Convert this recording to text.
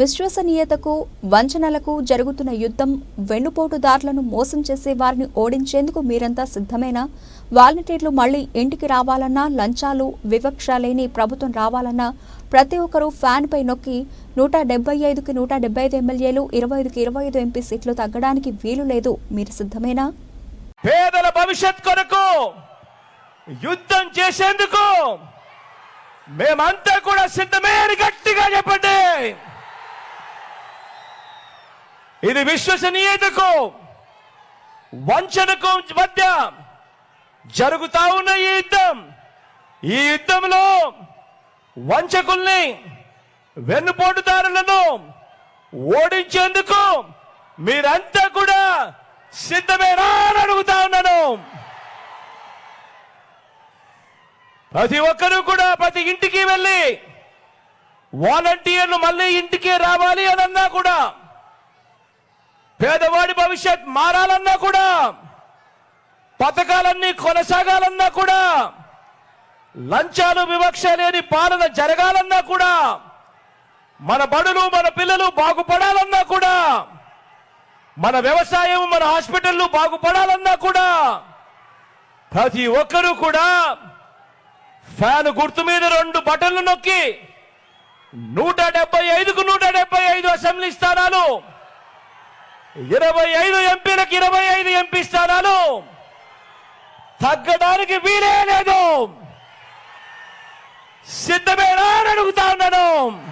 విశ్వసనీయతకు వంచనలకు జరుగుతున్న యుద్ధం వెన్నుపోటుదారులను మోసం చేసే వారిని ఓడించేందుకు మీరంతా సిద్ధమేనా? వాలంటీర్లు మళ్ళీ ఇంటికి రావాలన్నా లంచాలు వివక్ష లేని ప్రభుత్వం రావాలన్నా ప్రతి ఒక్కరూ ఫ్యాన్పై నొక్కి నూట డెబ్బై ఐదుకి నూట డెబ్బై ఐదు ఎమ్మెల్యేలు ఇరవై ఐదుకి ఇరవై ఐదు ఎంపీ సీట్లు తగ్గడానికి వీలు లేదు. మీరు సిద్ధమేనా? పేదల భవిష్యత్ కొరకు యుద్ధం చేసేందుకు మేమంతా కూడా సిద్ధమే అని గట్టిగా చెప్పండి. ఇది విశ్వసనీయతకు వంచనకు మధ్య జరుగుతా ఉన్న ఈ యుద్ధం. ఈ యుద్ధంలో వంచకుల్ని వెన్నుపోటుదారులను ఓడించేందుకు మీరంతా కూడా సిద్ధమేనా అని అడుగుతా ఉన్నాను. ప్రతి ఒక్కరూ కూడా ప్రతి ఇంటికి వెళ్ళి వాలంటీర్లు మళ్ళీ ఇంటికి రావాలి అని అన్నా కూడా. పేదవాడి భవిష్యత్ మారాలన్నా కూడా పథకాలన్నీ కొనసాగాలన్నా కూడా లంచాలు వివక్ష లేని పాలన జరగాలన్నా కూడా మన బడులు మన పిల్లలు బాగుపడాలన్నా కూడా మన వ్యవసాయం మన హాస్పిటళ్ళు బాగుపడాలన్నా కూడా ప్రతి ఒక్కరూ కూడా ఫ్యాన్ గుర్తు మీద రెండు బటన్లు నొక్కి నూట డెబ్బై ఐదుకు నూట డెబ్బై ఐదు అసెంబ్లీ స్థానాలు ఇరవై ఐదు ఎంపీలకు ఇరవై ఐదు ఎంపీ స్థానాలు. తగ్గడానికి వీలే లేదు. సిద్ధమేనా అని అడుగుతా ఉన్నాను.